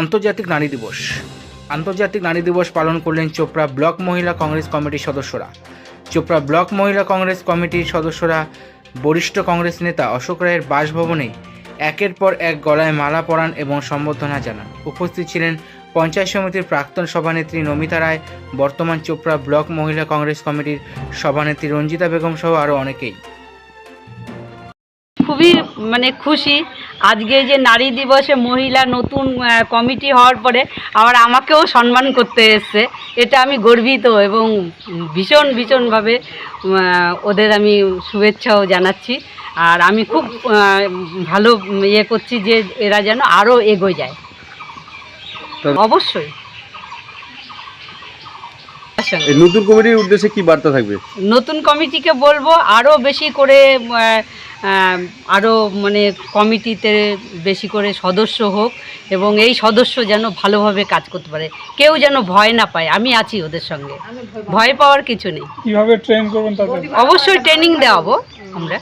আন্তর্জাতিক নারী দিবস। আন্তর্জাতিক নারী দিবস পালন করলেন চোপড়া ব্লক মহিলা কংগ্রেস কমিটির সদস্যরা। চোপড়া ব্লক মহিলা কংগ্রেস কমিটির সদস্যরা বরিষ্ঠ কংগ্রেস নেতা অশোক রায়ের বাসভবনে একের পর এক গলায় মালা পরান এবং সম্বর্ধনা জানান। উপস্থিত ছিলেন পঞ্চায়েত সমিতির প্রাক্তন সভানেত্রী নমিতা রায়, বর্তমান চোপড়া ব্লক মহিলা কংগ্রেস কমিটির সভানেত্রী রঞ্জিতা বেগম সহ আরও অনেকেই। খুবই মানে খুশি। আজকে যে নারী দিবসে মহিলা নতুন কমিটি হওয়ার পরে আবার আমাকেও সম্মান করতে এসছে। এটা আমি গর্বিত এবং ভীষণ ভীষণভাবে ওদের আমি শুভেচ্ছাও জানাচ্ছি। আর আমি খুব ভালো ইয়ে করছি যে এরা যেন আরও এগোয় যায়। অবশ্যই। এই নতুন কমিটির উদ্দেশ্যে কি বার্তা থাকবে? নতুন কমিটিকে বলব আরও বেশি করে আরও মানে কমিটিতে বেশি করে সদস্য হোক এবং এই সদস্য যেন ভালোভাবে কাজ করতে পারে। কেউ যেন ভয় না পায় আমি আছি ওদের সঙ্গে। ভয় পাওয়ার কিছু নেই। কীভাবে ট্রেন করবেন অবশ্যই ট্রেনিং দেওয়াবো আমরা।